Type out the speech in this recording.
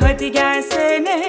hadi gelsene.